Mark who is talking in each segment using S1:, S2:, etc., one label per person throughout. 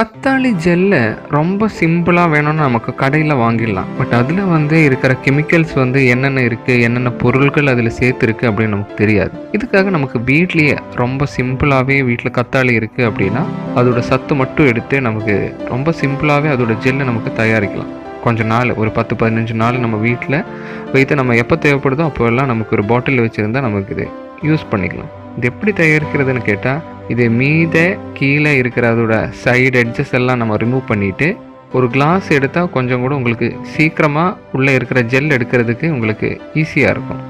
S1: கத்தாழி ஜெல்லை ரொம்ப சிம்பிளாக வேணும்னு நமக்கு கடையில் வாங்கிடலாம். பட் அதில் வந்து இருக்கிற கெமிக்கல்ஸ் வந்து என்னென்ன இருக்குது என்னென்ன பொருட்கள் அதில் சேர்த்துருக்கு அப்படின்னு நமக்கு தெரியாது. இதுக்காக நமக்கு வீட்லேயே ரொம்ப சிம்பிளாகவே வீட்டில் கத்தாழி இருக்குது அப்படின்னா அதோட சத்து மட்டும் எடுத்து நமக்கு ரொம்ப சிம்பிளாகவே அதோட ஜெல்லை நமக்கு தயாரிக்கலாம். கொஞ்ச நாள் ஒரு பத்து பதினஞ்சு நாள் நம்ம வீட்டில் வைத்து நம்ம எப்போ தேவைப்படுதோ அப்போல்லாம் நமக்கு ஒரு பாட்டில் வச்சுருந்தா நமக்கு இது யூஸ் பண்ணிக்கலாம். இது எப்படி தயாரிக்கிறதுன்னு கேட்டால் இது மீத கீழே இருக்கிற அதோட சைடு எட்ஜஸ் எல்லாம் நம்ம ரிமூவ் பண்ணிவிட்டு ஒரு கிளாஸ் எடுத்தால் கொஞ்சம் கூட உங்களுக்கு சீக்கிரமாக உள்ளே இருக்கிற ஜெல் எடுக்கிறதுக்கு உங்களுக்கு ஈஸியாக இருக்கும்.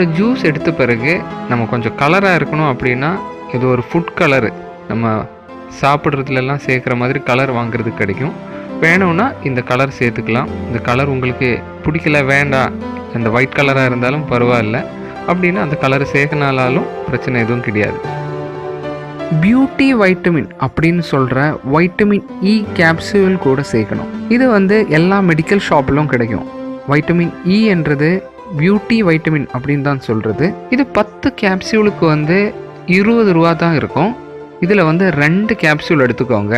S1: அதோட ஜூஸ் எடுத்த பிறகு நம்ம கொஞ்சம் கலராக இருக்கணும் அப்படின்னா இது ஒரு ஃபுட் கலரு நம்ம சாப்பிட்றதுலலாம் சேர்க்குற மாதிரி கலர் வாங்குறது கிடைக்கும். வேணும்னா இந்த கலர் சேர்த்துக்கலாம். இந்த கலர் உங்களுக்கு பிடிக்கல வேண்டாம் அந்த ஒயிட் கலராக இருந்தாலும் பரவாயில்ல. அப்படின்னா அந்த கலர் சேர்க்கனாலும் பிரச்சனை எதுவும் கிடையாது. பியூட்டி வைட்டமின் அப்படின்னு சொல்கிற வைட்டமின் இ கேப்சூல் கூட சேர்க்கணும். இது வந்து எல்லா மெடிக்கல் ஷாப்பிலும் கிடைக்கும். வைட்டமின் இ e என்றது பியூட்டி வைட்டமின் அப்படின்னு தான் சொல்கிறது இது பத்து கேப்சியூலுக்கு வந்து இருபது ரூபா தான் இருக்கும். இதில் வந்து ரெண்டு கேப்சூல் எடுத்துக்கோங்க.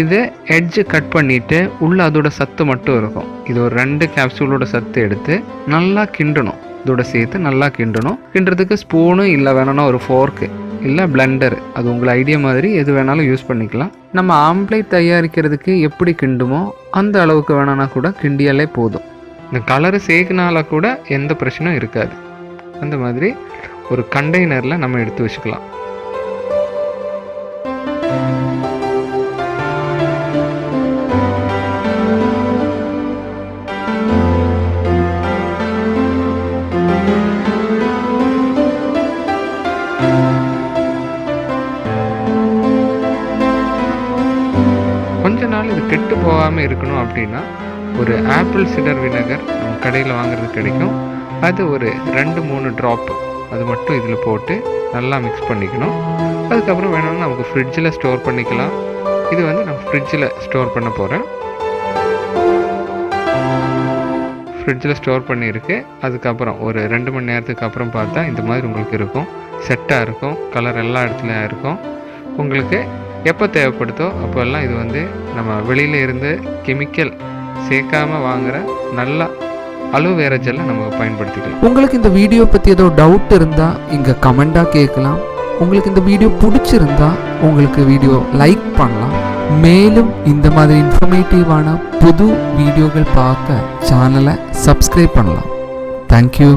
S1: இது எட்ஜு கட் பண்ணிவிட்டு உள்ளே அதோட சத்து மட்டும் இருக்கும். இது ஒரு ரெண்டு கேப்சூலோட சத்து எடுத்து நல்லா கிண்டணும். இதோட சேர்த்து நல்லா கிண்டணும். கிண்டுறதுக்கு ஸ்பூனு இல்லை வேணும்னா ஒரு ஃபோர்க்கு இல்லை பிளெண்டர் அது உங்களை ஐடியா மாதிரி எது வேணாலும் யூஸ் பண்ணிக்கலாம். நம்ம ஆம்ப்ளேட் தயாரிக்கிறதுக்கு எப்படி கிண்டுமோ அந்த அளவுக்கு வேணும்னா கூட கிண்டியாலே போதும். இந்த கலரு சேர்க்கினால கூட எந்த பிரச்சனையும் இருக்காது. அந்த மாதிரி ஒரு கண்டெய்னரில் நம்ம எடுத்து வச்சுக்கலாம். கொஞ்ச நாள் இது கெட்டு போகாமல் இருக்கணும் அப்படின்னா ஒரு ஆப்பிள் சிடர் வினகர் நம்ம கடையில் வாங்குறது கிடைக்கும். அது ஒரு ரெண்டு மூணு ட்ராப் அது மட்டும் இதில் போட்டு நல்லா மிக்ஸ் பண்ணிக்கணும். அதுக்கப்புறம் வேணும்னா நமக்கு ஃப்ரிட்ஜில் ஸ்டோர் பண்ணிக்கலாம். இது வந்து நான் ஃப்ரிட்ஜில் ஸ்டோர் பண்ண போகிறேன் ஃப்ரிட்ஜில் ஸ்டோர் பண்ணியிருக்கு. அதுக்கப்புறம் ஒரு ரெண்டு மணி நேரத்துக்கு அப்புறம் பார்த்தா இந்த மாதிரி உங்களுக்கு இருக்கும். செட்டாக இருக்கும். கலர் எல்லா இடத்துலையும் இருக்கும். உங்களுக்கு எப்போ தேவைப்படுதோ அப்போல்லாம் இது வந்து நம்ம வெளியில இருந்து கெமிக்கல் சேர்க்காம வாங்குகிற நல்ல அலோவேரா ஜெல்லை நம்ம பயன்படுத்திக்கலாம்.
S2: உங்களுக்கு இந்த வீடியோ பற்றி ஏதோ டவுட் இருந்தால் இங்கே கமெண்ட்டாக கேட்கலாம் உங்களுக்கு இந்த வீடியோ பிடிச்சிருந்தா உங்களுக்கு வீடியோ லைக் பண்ணலாம். மேலும் இந்த மாதிரி இன்ஃபர்மேட்டிவான புது வீடியோக்கள் பார்க்க சேனலை சப்ஸ்கிரைப் பண்ணலாம். தேங்க்யூ